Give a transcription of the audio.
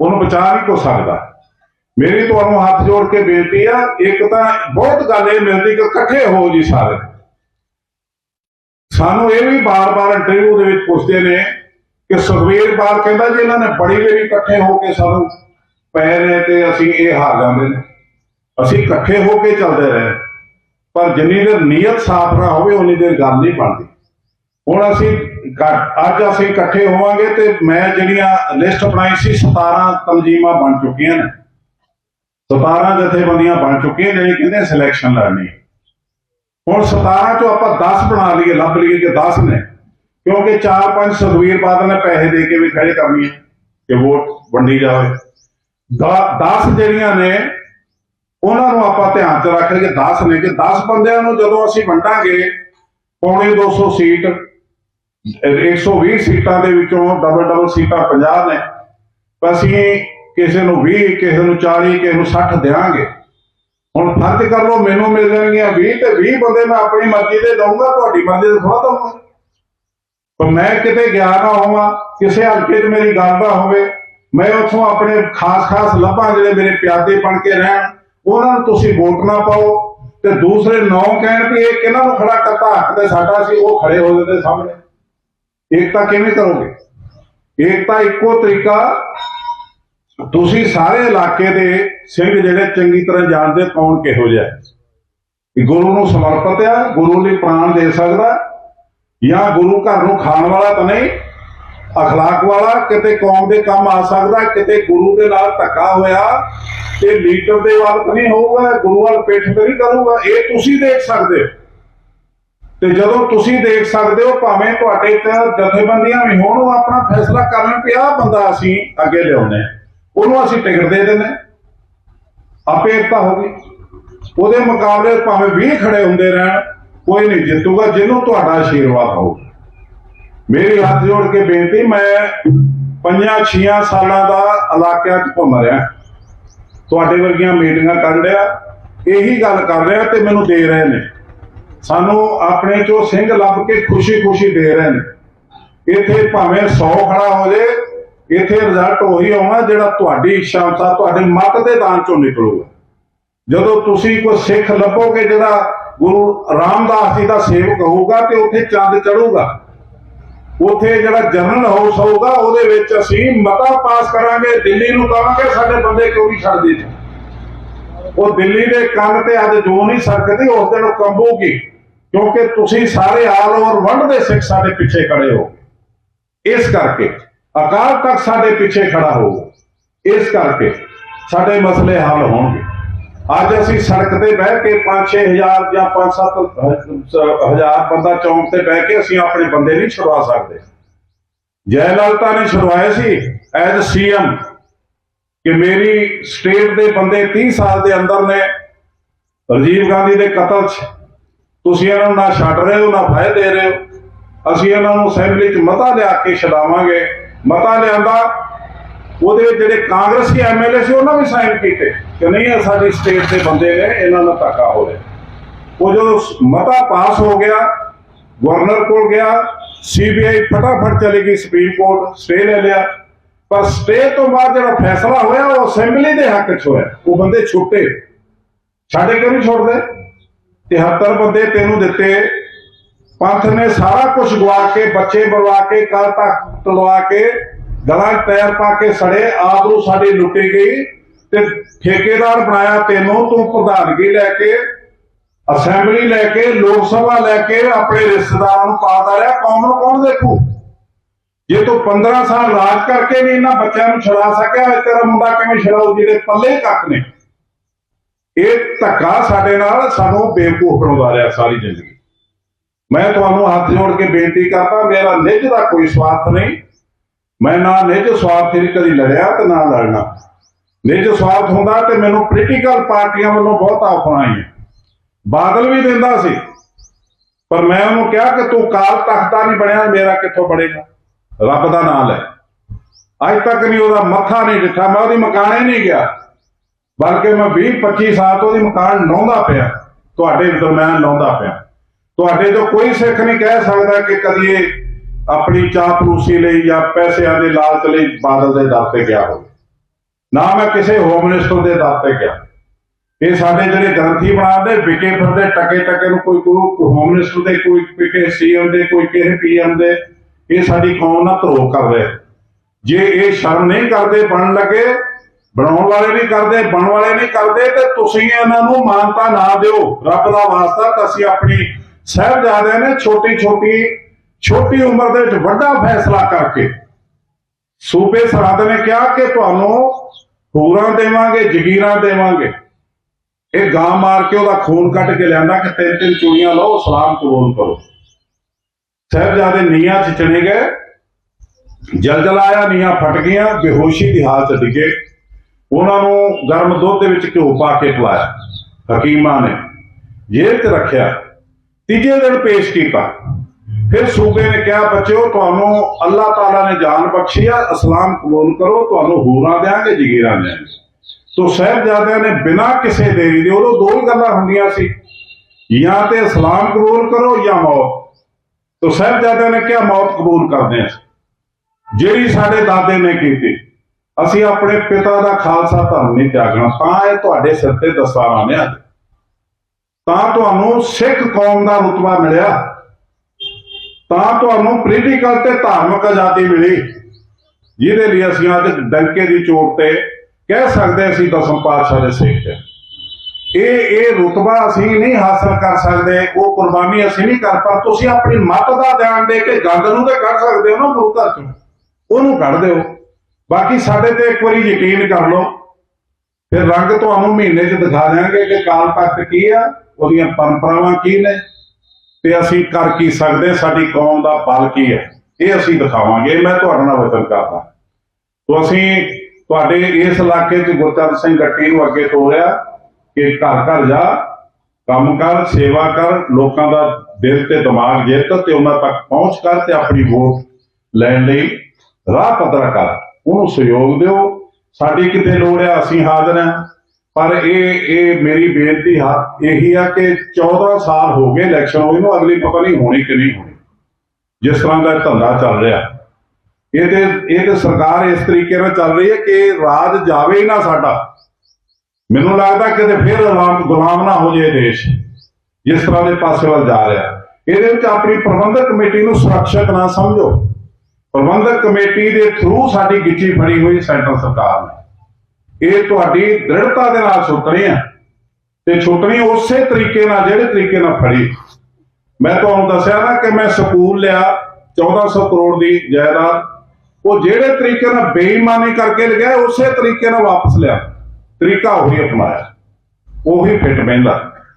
ਉਹਨੂੰ ਬਚਾ ਨਹੀਂ ਕੋ ਸਕਦਾ। ਮੇਰੀ ਤੁਹਾਨੂੰ ਹੱਥ ਜੋੜ ਕੇ ਬੇਨਤੀ ਆ, ਇੱਕ ਤਾਂ ਬਹੁਤ ਗੱਲ ਇਹ ਮਿਲਦੀ ਕਿ ਇਕੱਠੇ ਹੋ ਜੀ ਸਾਰੇ। ਸਾਨੂੰ ਇਹ ਵੀ ਬਾਰ-ਬਾਰ ਇੰਟਰਵਿਊ ਦੇ ਵਿੱਚ ਪੁੱਛਦੇ ਨੇ ਕਿ ਸੁਖਵੀਰ ਬਾਲ ਕਹਿੰਦਾ ਜੀ ਇਹਨਾਂ ਨੇ ਬੜੀ ਵਾਰੀ ਇਕੱਠੇ ਹੋ ਕੇ ਸਾਨੂੰ ਪਏ ਨੇ ਤੇ ਅਸੀਂ ਇਹ ਹਾਰ ਜਾਂਦੇ ਨੇ। ਅਸੀਂ ਇਕੱਠੇ ਹੋ ਕੇ ਚੱਲਦੇ ਰਹੇ। ਪਰ ਜਿੰਨੀ ਦੇਰ ਨੀਅਤ ਸਾਫ਼ ਨਾ ਹੋਵੇ, ਉਨੀ ਦੇਰ ਗੱਲ ਨਹੀਂ ਬਣਦੀ। ਹੁਣ ਅਸੀਂ ਅੱਜ ਅਸੀਂ ਇਕੱਠੇ ਹੋਵਾਂਗੇ ਤੇ ਮੈਂ ਜਿਹੜੀਆਂ ਲਿਸਟ ਬਣਾਈ ਸੀ 17 ਤਨਜ਼ੀਮਾਂ ਬਣ ਚੁੱਕੀਆਂ ਨੇ। 17 ਜਥੇਬੰਦੀਆਂ ਬਣ ਚੁੱਕੀਆਂ ਜਿਹੜੀ ਕਹਿੰਦੇ ਸਿਲੈਕਸ਼ਨ ਲੜਨੀ। ਹੈ। ਹੁਣ 17 ਚੋਂ ਆਪਾਂ 10 ਬਣਾ ਲਈਏ, ਲੱਭ ਲਈਏ ਕਿ 10 ਨੇ। ਕਿਉਂਕਿ 4-5 ਸੁਖਵੀਰ ਬਾਦਲ ਨੇ ਪੈਸੇ ਦੇ ਕੇ ਵੀ ਖੜੇ ਕਰਨੀ ਹੈ ਕਿ ਵੋਟ ਵੰਡੀ ਜਾਵੇ। 10 ਜਿਹੜੀਆਂ ਨੇ, ਉਹਨਾਂ ਨੂੰ ਆਪਾਂ ਧਿਆਨ 'ਚ ਰੱਖ ਲਈਏ 10 ਨੇ ਕਿ 10 ਬੰਦਿਆਂ ਨੂੰ ਜਦੋਂ ਅਸੀਂ ਵੰਡਾਂਗੇ, ਪੌਣੇ 200 ਸੀਟ 120 ਸੀਟਾਂ ਦੇ ਵਿੱਚੋਂ ਡਬਲ ਡਬਲ ਸੀਟਾਂ 50 ਨੇ। ਅਸੀਂ ਕਿਸੇ ਨੂੰ 20 ਕਿਸੇ ਨੂੰ 40 ਕਿਸੇ ਨੂੰ 60 ਦੇਵਾਂਗੇ ਹੁਣ ਫਰਜ਼ ਕਰ ਲਓ ਮੈਨੂੰ ਮਿਲ ਜਾਣਗੀਆਂ 20 ਤੇ 20 ਬੰਦੇ ਮੈਂ ਆਪਣੀ ਮਰਜ਼ੀ ਦੇ ਦਊਂਗਾ, ਤੁਹਾਡੀ ਮਰਜ਼ੀ ਦੇ ਥੋੜਾ ਦਊਂਗਾ। ਪਰ ਮੈਂ ਕਿਤੇ ਗਿਆ ਨਾ ਹੋਵਾਂ, ਕਿਸੇ ਹਲਕੇ 'ਚ ਮੇਰੀ ਗੱਲ ਨਾ ਹੋਵੇ, ਮੈਂ ਉੱਥੋਂ ਆਪਣੇ ਖਾਸ-ਖਾਸ ਲੱਭਾਂ ਜਿਹੜੇ ਮੇਰੇ ਪਿਆਦੇ ਬਣ ਕੇ ਰਹਿਣ। ਉਹਨਾਂ ਨੂੰ ਤੁਸੀਂ ਵੋਟ ਨਾ ਪਾਓ ਤੇ ਦੂਸਰੇ ਨੌ ਕਹਿਣ ਵੀ ਇਹ ਕਿਹਨਾਂ ਨੂੰ ਖੜਾ ਕਰਤਾ? ਹੱਕ ਤੇ ਸਾਡਾ ਸੀ, ਉਹ ਖੜੇ ਹੋ ਜਾਂਦੇ ਸਾਹਮਣੇ। ਏਕਤਾ ਕਿਵੇਂ ਕਰੋਗੇ? ਏਕਤਾ ਇੱਕੋ ਤਰੀਕਾ, ਤੁਸੀਂ ਸਾਰੇ ਇਲਾਕੇ ਦੇ ਸਿੰਘ ਜਿਹੜੇ ਚੰਗੀ ਤਰ੍ਹਾਂ ਜਾਣਦੇ ਕੌਣ ਕਿਹੋ ਜਿਹਾ ਹੈ। ਗੁਰੂ ਨੂੰ ਸਮਰਪਿਤ ਆ, ਗੁਰੂ ਲਈ ਪ੍ਰਾਣ ਦੇ ਸਕਦਾ, ਜਾਂ ਗੁਰੂ ਘਰ ਨੂੰ ਖਾਣ ਵਾਲਾ ਤਾਂ ਨਹੀਂ, ਅਖਲਾਕ ਵਾਲਾ, ਕਿਤੇ ਕੌਮ ਦੇ ਕੰਮ ਆ ਸਕਦਾ, ਕਿਤੇ ਗੁਰੂ ਦੇ ਨਾਲ ਧੱਕਾ ਹੋਇਆ, ਤੇ ਲੀਡਰ ਦੇ ਵੱਲ ਨਹੀਂ ਹੋਊਗਾ, ਗੁਰੂ ਵੱਲ ਪਿੱਠ ਤੇ ਨਹੀਂ ਕਰੂਗਾ, ਇਹ ਤੁਸੀਂ ਦੇਖ ਸਕਦੇ ਹੋ। ਤੇ ਜਦੋਂ ਤੁਸੀਂ ਦੇਖ ਸਕਦੇ ਹੋ ਭਾਵੇਂ ਤੁਹਾਡੇ ਤੇ ਜਥੇਬੰਦੀਆਂ ਵੀ ਹੋਣ, ਉਹ ਆਪਣਾ ਫੈਸਲਾ ਕਰ ਲੈਣ ਕਿ ਆਹ ਬੰਦਾ ਅਸੀਂ ਅੱਗੇ ਲਿਆਉਣੇ ਆ। ਉਹਨੂੰ ਅਸੀਂ ਟਿਕਟ ਦੇ ਦਿੰਦੇ ਹਾਂ। ਆਪੇ ਏਕਤਾ ਹੋ ਗਈ। ਉਹਦੇ ਮੁਕਾਬਲੇ ਭਾਵੇਂ 20 ਖੜੇ ਹੁੰਦੇ ਰਹਿਣ, ਕੋਈ ਨਹੀਂ ਜਿੱਤੂਗਾ, ਜਿਹਨੂੰ ਤੁਹਾਡਾ ਆਸ਼ੀਰਵਾਦ ਹੋਊ। ਮੇਰੀ ਹੱਥ ਜੋੜ ਕੇ ਬੇਨਤੀ, ਮੈਂ ਪੰਜਾਂ ਛੀਆਂ ਸਾਲਾਂ ਦਾ ਇਲਾਕਿਆਂ 'ਚ ਘੁੰਮ ਰਿਹਾ। ਤੁਹਾਡੇ ਵਰਗੀਆਂ ਮੀਟਿੰਗਾਂ ਕਰ ਰਿਹਾ। ਇਹੀ ਗੱਲ ਕਰ ਰਿਹਾ ਤੇ ਮੈਨੂੰ ਦੇ ਰਹੇ ਨੇ। ਸਾਨੂੰ ਆਪਣੇ ਚੋਂ ਸਿੰਘ ਲੱਭ ਕੇ ਖੁਸ਼ੀ-ਖੁਸ਼ੀ ਦੇ ਰਹੇ ਨੇ। ਇੱਥੇ ਭਾਵੇਂ 100 ਖੜਾ ਹੋ ਜੇ, ਇੱਥੇ ਰਿਜ਼ਲਟ ਉਹੀ ਆਉਣਾ ਜਿਹੜਾ ਤੁਹਾਡੀ ਇੱਛਾ ਅਨੁਸਾਰ ਤੁਹਾਡੇ ਮਤ ਦੇ ਦਾਨ ਚੋਂ ਨਿਕਲੂਗਾ। ਜਦੋਂ ਤੁਸੀਂ ਕੋਈ ਸਿੱਖ ਲੱਭੋਗੇ ਜਿਹੜਾ ਗੁਰੂ ਰਾਮਦਾਸ ਜੀ ਦਾ ਸੇਵਕ ਹੋਊਗਾ ਤੇ ਉੱਥੇ ਚੰਦ ਚੜੂਗਾ ਉੱਥੇ ਜਿਹੜਾ ਜਨਰਲ ਹਾਊਸ ਹੋਊਗਾ, ਉਹਦੇ ਵਿੱਚ ਅਸੀਂ ਮਤਾ ਪਾਸ ਕਰਾਂਗੇ, ਦਿੱਲੀ ਨੂੰ ਕਹਾਂਗੇ ਸਾਡੇ ਬੰਦੇ ਕਿਉਂ ਨਹੀਂ ਛੱਡਦੇ? ਜੀ ਉਹ ਦਿੱਲੀ ਦੇ ਕੰਨ ਤੇ ਅੱਜ ਜੋ ਨਹੀਂ ਸਕਦੀ ਉਸ ਦਿਨ ਉਹ ਕੰਬੂਗੀ। ਕਿਉਂਕਿ ਤੁਸੀਂ ਸਾਰੇ ਆਲ ਓਵਰ ਵਰਲਡ ਦੇ ਸਿੱਖ ਸਾਡੇ ਪਿੱਛੇ ਖੜੇ ਹੋ ਇਸ ਕਰਕੇ ਅਕਾਲ ਤਖ਼ਤ ਸਾਡੇ ਪਿੱਛੇ ਖੜਾ ਹੋਊਗਾ ਇਸ ਕਰਕੇ ਸਾਡੇ ਮਸਲੇ ਹੱਲ ਹੋਣਗੇ। ਅੱਜ ਅਸੀਂ ਸੜਕ ਤੇ ਬਹਿ ਕੇ 5-6000 ਜਾਂ 5-7 ਹਜ਼ਾਰ ਬੰਦਾ ਚੌਂਕ ਤੇ ਬਹਿ ਕੇ ਅਸੀਂ ਆਪਣੇ ਬੰਦੇ ਨਹੀਂ ਛੁਡਵਾ ਸਕਦੇ। ਜੈ ਲਲਿਤਾ ਨੇ ਛੁਡਵਾਏ ਸੀ ਐਜ਼ ਸੀਐਮ ਕਿ ਮੇਰੀ ਸਟੇਟ ਦੇ ਬੰਦੇ 30 ਸਾਲ ਦੇ ਅੰਦਰ ਨੇ, ਰਾਜੀਵ ਗਾਂਧੀ ਦੇ ਕਤਲ 'ਚ। ਤੁਸੀਂ ਇਹਨਾਂ ਨੂੰ ਨਾ ਛੱਡ ਰਹੇ ਹੋ, ਨਾ ਫਾਇਦੇ ਦੇ ਰਹੇ ਹੋ। ਅਸੀਂ ਇਹਨਾਂ ਨੂੰ ਅਸੈਂਬਲੀ 'ਚ ਮਤਾ ਲਿਆ ਕੇ ਛਡਾਵਾਂਗੇ। ਮਤਾ ਲਿਆਂਦਾ, ਉਹਦੇ ਜਿਹੜੇ ਕਾਂਗਰਸੀ ਐਮਐਲਏ ਸੀ, ਉਹਨਾਂ ਵੀ ਸਾਈਨ ਕੀਤੇ ਕਿ ਨਹੀਂ, ਇਹ ਸਾਡੀ ਸਟੇਟ ਦੇ ਬੰਦੇ ਨੇ, ਇਹਨਾਂ ਨਾਲ ਧੱਕਾ ਹੋ ਰਿਹਾ। ਉਹ ਜਦੋਂ ਮਤਾ ਪਾਸ ਹੋ ਗਿਆ, ਗਵਰਨਰ ਕੋਲ ਗਿਆ ਸੀਬੀਆਈ ਫਟਾਫਟ ਚਲੇ ਗਈ ਸੁਪਰੀਮ ਕੋਰਟ, ਸਟੇ ਲੈ ਲਿਆ। ਪਰ ਸਟੇ ਤੋਂ ਬਾਅਦ ਜਿਹੜਾ ਫੈਸਲਾ ਹੋਇਆ, ਉਹ ਅਸੈਂਬਲੀ ਦੇ ਹੱਕ 'ਚ ਹੋਇਆ। ਉਹ ਬੰਦੇ ਛੁੱਟੇ। ਸਾਡੇ ਕਿਉਂ ਨਹੀਂ ਛੁੱਟਦੇ? 73 ਬੰਦੇ ਤੈਨੂੰ ਦਿੱਤੇ। ਪੰਥ ਨੇ ਸਾਰਾ ਕੁਝ ਗਵਾ ਕੇ, ਬੱਚੇ ਬਰਵਾ ਕੇ ਕੱਲ ਤੱਕ ਤਲਵਾ ਕੇ, ਗਲਾਂ 'ਚ ਪੈਰ ਪਾ ਕੇ ਸੜੇ, ਆਪ ਨੂੰ ਸਾਡੀ ਲੁੱਟੀ ਗਈ ਤੇ ਠੇਕੇਦਾਰ ਬਣਾਇਆ ਤੈਨੂੰ, ਤੂੰ ਪ੍ਰਧਾਨਗੀ ਲੈ ਕੇ, ਅਸੈਂਬਲੀ ਲੈ ਕੇ, ਲੋਕ ਸਭਾ ਲੈ ਕੇ, ਆਪਣੇ ਰਿਸ਼ਤੇਦਾਰਾਂ ਨੂੰ ਪਾਦਾ ਰਿਹਾ। ਕੌਮ ਨੂੰ ਕੌਣ ਦੇਖੂ? ਜੇ ਤੂੰ 15 ਸਾਲ ਰਾਜ ਕਰਕੇ ਵੀ ਇਹਨਾਂ ਬੱਚਿਆਂ ਨੂੰ ਛੁਡਾ ਸਕਿਆ, ਤੇਰਾ ਮੁੰਡਾ ਕਿਵੇਂ ਛਡਾਊ? ਜਿਹੜੇ ਪੱਲੇ ਕੱਕ ਨੇ। ਇਹ ਧੱਕਾ ਸਾਡੇ ਨਾਲ ਸਾਨੂੰ ਬੇਵਕੂਫ ਬਣਵਾ ਰਿਹਾ ਸਾਰੀ ਜ਼ਿੰਦਗੀ। ਮੈਂ ਤੁਹਾਨੂੰ ਹੱਥ ਜੋੜ ਕੇ ਬੇਨਤੀ ਕਰਦਾ, ਮੇਰਾ ਨਿੱਜ ਦਾ ਕੋਈ ਸਵਾਰਥ ਨਹੀਂ। ਮੈਂ ਨਾ ਨਿੱਜ ਸਵਾਰਥ ਲਈ ਕਦੀ ਲੜਿਆ ਤੇ ਨਾ ਲੜਨਾ। ਨਿੱਜ ਸਵਾਰਥ ਹੁੰਦਾ ਤੇ ਮੈਨੂੰ ਪੋਲੀਟੀਕਲ ਪਾਰਟੀਆਂ ਵੱਲੋਂ ਬਹੁਤ ਆਫਰਾਂ ਆਈਆਂ। ਬਾਦਲ ਵੀ ਦਿੰਦਾ ਸੀ, ਪਰ ਮੈਂ ਉਹਨੂੰ ਕਿਹਾ ਕਿ ਤੂੰ ਕਾਲ ਤਖਤਾ ਨਹੀਂ ਬਣਿਆ, ਮੇਰਾ ਕਿੱਥੋਂ ਬਣੇਗਾ? ਰੱਬ ਦਾ ਨਾਮ ਲੈ। ਅੱਜ ਤੱਕ ਨਹੀਂ ਉਹਦਾ ਮੱਥਾ ਨਹੀਂ ਦਿੱਤਾ ਮੈਂ ਉਹਦੀ ਮਕਾਨੇ ਨਹੀਂ ਗਿਆ। ਬਲਕਿ ਮੈਂ 20 25 ਸਾਲ ਤੋਂ ਉਹਦੀ ਮਕਾਨ ਲਾਉਂਦਾ ਪਿਆ। ਤੁਹਾਡੇ ਦਰਮਿਆਨ ਲਾਉਂਦਾ ਪਿਆ। ਤੁਹਾਡੇ ਤੋਂ ਕੋਈ ਸਿੱਖ ਨਹੀਂ ਕਹਿ ਸਕਦਾ ਕਿ ਕਦੀ ਇਹ ਆਪਣੀ ਚਾਪਲੂਸੀ ਲਈ ਜਾਂ ਪੈਸਿਆਂ ਦੇ ਲਾਲਚ ਲਈ ਬਾਦਲ ਦੇ ਦਰ ਤੇ ਗਿਆ ਹੋਵੇ। ਨਾ ਮੈਂ ਕਿਸੇ ਹੋਮ ਮਿਨਿਸਟਰ ਦੇ ਦਰ ਤੇ ਗਿਆ। ਇਹ ਸਾਡੇ ਜਿਹੜੇ ਗ੍ਰੰਥੀ ਬਣਾਉਂਦੇ, ਵਿਕੇ ਫਿਰਦੇ, ਟਕੇ ਟਕੇ ਨੂੰ ਕੋਈ ਕੋਈ ਹੋਮ ਮਿਨਿਸਟਰ ਦੇ, ਕੋਈ ਕਿਸੇ ਸੀਐਮ ਦੇ, ਕੋਈ ਕਿਸੇ ਪੀਐਮ ਦੇ, ਇਹ ਸਾਡੀ ਕੌਮ ਨਾਲ ਧਰੋਹ ਕਰ ਰਿਹਾ। ਜੇ ਇਹ ਸ਼ਰਮ ਨਹੀਂ ਕਰਦੇ, ਬਣਨ ਲੱਗੇ ਬਣਾਉਣ ਵਾਲੇ ਨਹੀਂ ਕਰਦੇ ਬਣ ਵਾਲੇ ਨਹੀਂ ਕਰਦੇ, ਤੇ ਤੁਸੀਂ ਇਹਨਾਂ ਨੂੰ ਮਾਨਤਾ ਨਾ ਦਿਓ। ਰੱਬ ਦਾ ਵਾਸਤਾ ਤਾਂ ਆਪਣੀ ਸਾਹਿਬਜ਼ਾਦਿਆਂ ਨੇ ਛੋਟੀ ਛੋਟੀ ਛੋਟੀ ਉਮਰ ਦੇ ਵਿੱਚ ਵੱਡਾ ਫੈਸਲਾ ਕਰਕੇ ਸੂਬੇ ਸਰਹੱਦ ਨੇ ਕਿਹਾ ਕਿ ਤੁਹਾਨੂੰ ਹੋਰਾਂ ਦੇਵਾਂਗੇ, ਜ਼ਗੀਰਾਂ ਦੇਵਾਂਗੇ। ਇਹ ਗਾਂ ਮਾਰ ਕੇ ਉਹਦਾ ਖੂਨ ਕੱਢ ਕੇ ਲਿਆਂਦਾ ਕਿ ਤਿੰਨ ਤਿੰਨ ਚੂੜੀਆਂ ਲਓ, ਸਲਾਮ ਕਬੂਲ ਕਰੋ। ਸਾਹਿਬਜ਼ਾਦੇ ਨੀਹਾਂ 'ਚ ਚਲੇ ਗਏ। ਜਲਜਲ ਆਇਆ, ਨੀਹਾਂ ਫਟ ਗਈਆਂ, ਬੇਹੋਸ਼ੀ ਦੀ ਹਾਲਤ ਡਿੱਗੇ। ਉਹਨਾਂ ਨੂੰ ਗਰਮ ਦੁੱਧ ਦੇ ਵਿੱਚ ਘਿਓ ਪਾ ਕੇ ਪਿਲਾਇਆ। ਹਕੀਮਾਂ ਨੇ ਜੇਲ੍ਹ 'ਚ ਰੱਖਿਆ। ਤੀਜੇ ਦਿਨ ਪੇਸ਼ ਕੀਤਾ। ਫਿਰ ਸੂਬੇ ਨੇ ਕਿਹਾ, ਬੱਚਿਓ, ਤੁਹਾਨੂੰ ਅੱਲਾਹ ਤਾਲਾ ਨੇ ਜਾਨ ਬਖਸ਼ੀ ਆ, ਇਸਲਾਮ ਕਬੂਲ ਕਰੋ, ਤੁਹਾਨੂੰ ਹੂਰਾਂ ਦੇਾਂਗੇ ਜਗੀਰਾਂ ਦੇਾਂਗੇ ਤੋ ਸਾਹਿਬਜ਼ਾਦਿਆਂ ਨੇ ਬਿਨਾਂ ਕਿਸੇ ਦੇਰੀ ਦੇ, ਉਦੋਂ ਦੋ ਹੀ ਗੱਲਾਂ ਹੁੰਦੀਆਂ ਸੀ। ਜਾਂ ਤੇ ਇਸਲਾਮ ਕਬੂਲ ਕਰੋ ਜਾਂ ਮੌਤ। ਤੋ ਸਾਹਿਬਜ਼ਾਦਿਆਂ ਨੇ ਕਿਹਾ, ਮੌਤ ਕਬੂਲ ਕਰਦੇ ਹਾਂ ਜਿਹੜੀ ਸਾਡੇ ਦਾਦੇ ਨੇ ਕੀਤੀ ਅਸੀਂ ਆਪਣੇ ਪਿਤਾ ਦਾ ਖਾਲਸਾ ਧਰਮ ਨਹੀਂ ਤਿਆਗਣਾ, ਤਾਂ ਇਹ ਤੁਹਾਡੇ ਸਿਰ ਤੇ ਦਸਤਾਰਾਂ ਨੇ। ਅੱਜ ਤਾਂ ਤੁਹਾਨੂੰ ਸਿੱਖ ਕੌਮ ਦਾ ਰੁਤਬਾ ਮਿਲਿਆ। ਤਾਂ ਤੁਹਾਨੂੰ ਪੋਲੀਟੀਕਲ ਤੇ ਧਾਰਮਿਕ ਆਜ਼ਾਦੀ ਮਿਲੀ। ਜਿਹਦੇ ਲਈ ਅਸੀਂ ਅੱਜ ਡੰਕੇ ਦੀ ਚੋਟ ਤੇ ਕਹਿ ਸਕਦੇ ਅਸੀਂ ਦਸਮ ਪਾਤਸ਼ਾਹ ਦੇ ਸਿੱਖ ਹਾਂ ਇਹ ਇਹ ਰੁਤਬਾ ਅਸੀਂ ਨਹੀਂ ਹਾਸਲ ਕਰ ਸਕਦੇ, ਉਹ ਕੁਰਬਾਨੀ ਅਸੀਂ ਨਹੀਂ ਕਰ, ਪਰ ਤੁਸੀਂ ਆਪਣੀ ਮੱਤ ਦਾ ਧਿਆਨ ਦੇ ਕੇ ਗੰਦ ਨੂੰ ਤੇ ਕੱਢ ਸਕਦੇ ਹੋ ਨਾ ਗੁਰੂ ਘਰ ਚੋਂ। ਉਹਨੂੰ ਕੱਢ ਦਿਓ। ਬਾਕੀ ਸਾਡੇ ਤੇ ਇੱਕ ਵਾਰੀ ਯਕੀਨ ਕਰ ਲਓ, ਫਿਰ ਰੰਗ ਤੁਹਾਨੂੰ ਮਹੀਨੇ 'ਚ ਦਿਖਾ ਦਿਆਂਗੇ ਕਿ ਕਾਲ ਤਖਤ ਕੀ ਆ, ਉਹਦੀਆਂ ਪਰੰਪਰਾਵਾਂ ਕੀ ਨੇ, ਤੇ ਅਸੀਂ ਕਰ ਕੀ ਸਕਦੇ, ਸਾਡੀ ਕੌਮ ਦਾ ਬਲ ਕੀ ਹੈ, ਇਹ ਅਸੀਂ ਦਿਖਾਵਾਂਗੇ ਮੈਂ ਤੁਹਾਡੇ ਨਾਲ ਵਚਨ ਕਰਦਾ। ਤੋਂ ਅਸੀਂ ਤੁਹਾਡੇ ਇਸ ਇਲਾਕੇ 'ਚ ਗੁਰਚਰਨ ਸਿੰਘ ਗੱਟੀ ਨੂੰ ਅੱਗੇ ਤੋਰਿਆ ਕਿ ਘਰ ਘਰ ਜਾ, ਕੰਮ ਕਰ, ਸੇਵਾ ਕਰ, ਲੋਕਾਂ ਦਾ ਦਿਲ ਤੇ ਦਿਮਾਗ ਜਿੱਤ ਤੇ ਉਹਨਾਂ ਤੱਕ ਪਹੁੰਚ ਕਰ ਤੇ ਆਪਣੀ ਵੋਟ ਲੈਣ ਲਈ ਰਾਹ ਪੱਧਰਾ ਕਰ। ਉਹਨੂੰ ਸਹਿਯੋਗ ਦਿਓ। ਸਾਡੀ ਕਿਤੇ ਲੋੜ ਹੈ ਅਸੀਂ ਹਾਜ਼ਰ ਹਾਂ। ਪਰ ਇਹ ਇਹ ਮੇਰੀ ਬੇਨਤੀ ਹਾ, ਇਹੀ ਆ ਕਿ 14 ਸਾਲ ਹੋ ਗਏ ਇਲੈਕਸ਼ਨ ਹੋਏ ਨੂੰ ਅਗਲੀ ਪਤਾ ਨਹੀਂ ਹੋਣੀ ਕਿ ਨਹੀਂ ਹੋਣੀ। ਜਿਸ ਤਰ੍ਹਾਂ ਦਾ ਧੰਦਾ ਚੱਲ ਰਿਹਾ। ਇਹਦੇ ਤੇ ਇਹ ਤੇ ਸਰਕਾਰ ਇਸ ਤਰੀਕੇ ਨਾਲ ਚੱਲ ਰਹੀ ਹੈ ਕਿ ਰਾਜ ਜਾਵੇ ਹੀ ਨਾ ਸਾਡਾ। ਮੈਨੂੰ ਲੱਗਦਾ ਕਿਤੇ ਫਿਰ ਗੁਲਾਮ ਨਾ ਹੋ ਜਾਏ ਦੇਸ਼। ਜਿਸ ਤਰ੍ਹਾਂ ਦੇ ਪਾਸੇ ਵੱਲ ਜਾ ਰਿਹਾ। ਇਹਦੇ ਵਿੱਚ ਆਪਣੀ ਪ੍ਰਬੰਧਕ ਕਮੇਟੀ ਨੂੰ ਸੁਰੱਖਿਅਤ ਨਾ ਸਮਝੋ। ਪ੍ਰਬੰਧਕ ਕਮੇਟੀ ਦੇ ਥਰੂ ਸਾਡੀ ਗਿੱਚੀ ਫੜੀ ਹੋਈ ਸੈਂਟਰ ਸਰਕਾਰ ਨੇ। ਇਹ ਤੁਹਾਡੀ ਦ੍ਰਿੜਤਾ ਦੇ ਨਾਲ ਛੁੱਟਣੀ ਆ ਤੇ ਛੁੱਟਣੀ ਉਸੇ ਤਰੀਕੇ ਨਾਲ, ਜਿਹੜੇ ਤਰੀਕੇ ਨਾਲ ਫੜੀ। ਮੈਂ ਤੁਹਾਨੂੰ ਦੱਸਿਆ ਨਾ ਕਿ ਮੈਂ ਸਕੂਲ ਲਿਆ 1400 ਕਰੋੜ ਦੀ ਜਾਇਦਾਦ। ਉਹ ਜਿਹੜੇ ਤਰੀਕੇ ਨਾਲ ਬੇਈਮਾਨੀ ਕਰਕੇ ਲਗਾਇਆ ਉਸੇ ਤਰੀਕੇ ਨਾਲ ਵਾਪਸ ਲਿਆ। ਤਰੀਕਾ ਉਹੀ ਅਪਣਾਇਆ। ਉਹੀ ਫਿੱਟ ਬਹਿੰਦਾ।